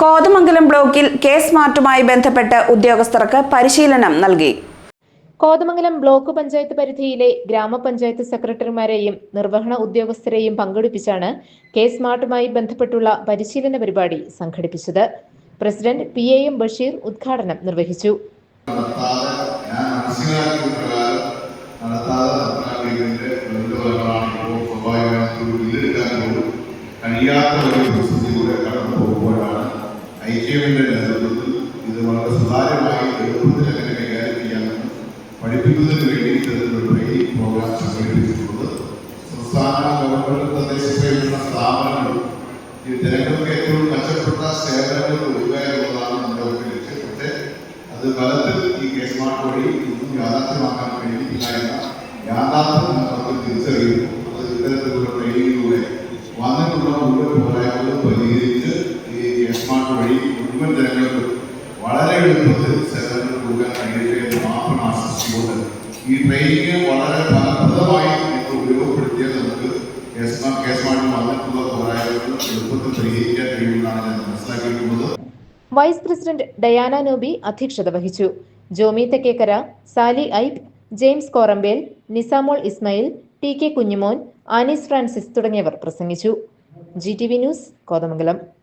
കോതമംഗലം ബ്ലോക്കിൽ കെ സ്മാർട്ടുമായി ബന്ധപ്പെട്ട് ഉദ്യോഗസ്ഥർക്ക് പരിശീലനം നൽകി. കോതമംഗലം ബ്ലോക്ക് പഞ്ചായത്ത് പരിധിയിലെ ഗ്രാമപഞ്ചായത്ത് സെക്രട്ടറിമാരെയും നിർവഹണ ഉദ്യോഗസ്ഥരെയും പങ്കെടുപ്പിച്ചാണ് കെ സ്മാർട്ടുമായി ബന്ധപ്പെട്ടുള്ള പരിശീലന പരിപാടി സംഘടിപ്പിച്ചത്. President P A M Basheer ഉദ്ഘാടനം നിർവഹിച്ചു. കഴിയാത്ത ഒരു പ്രതിസന്ധിയിലൂടെ കടന്നു പോകുമ്പോഴാണ് ഐക്യവിന്റെ നേതൃത്വത്തിൽ ഇത് വളരെ സുതാര്യമായി എളുപ്പത്തിൽ എങ്ങനെ കൈകാര്യം ചെയ്യാമെന്ന് പഠിപ്പിക്കുന്നതിന് വേണ്ടി ഇത്തരത്തിലൊരു ട്രെയിനിങ് പ്രോഗ്രാം സംഘടിപ്പിച്ചിട്ടുള്ളത് സംസ്ഥാന ഗവൺമെന്റ് തദ്ദേശ സ്വയംഭരണ സ്ഥാപനങ്ങൾ ഈ ജനങ്ങൾക്ക് ഏറ്റവും മെച്ചപ്പെട്ട സേവനങ്ങൾ കൊടുക്കുക എന്നുള്ളതാണ് നമ്മുടെ ഒരു ലക്ഷ്യം പക്ഷേ അത് ഫലത്തിൽ ഈ കേസ് മാർട്ട് വഴി ഇന്നും യാഥാർത്ഥ്യമാക്കാൻ കഴിയില്ല എന്ന യാഥാർത്ഥ്യം നമുക്ക് തിരിച്ചറിയുന്നു അത് ഇത്തരത്തിലുള്ള ട്രെയിനിങ്ങിലൂടെ വന്നിട്ടുള്ള മുഴുവൻ ജനങ്ങൾക്കും വളരെ എളുപ്പത്തിൽ സേവനങ്ങൾ കൊടുക്കാൻ കഴിയട്ടെ എന്ന് മാത്രം ആശംസിച്ചുകൊണ്ട് ഈ ട്രെയിനിങ് വളരെ ഫലപ്രദമായി നിങ്ങൾ ഉപയോഗപ്പെടുത്തിയാൽ നമുക്ക് കേസ് മാ- കേസ് മാർട്ടിൽ വന്നിട്ടുള്ള പോരായ്മകൾ എളുപ്പത്തിൽ പരിഹരിക്കാൻ കഴിയുമെന്നാണ് ഞാൻ മനസ്സിലാക്കിയിട്ടുള്ളത്. വൈസ് പ്രസിഡന്റ് ഡയാന നോബി അധ്യക്ഷത വഹിച്ചു. Jomi Thekkekara Sali Aib James Korambel Nisamol Ismail T K Kunjumon Anees Francis തുടങ്ങിയവർ പ്രസംഗിച്ചു. G T V news Kothamangalam.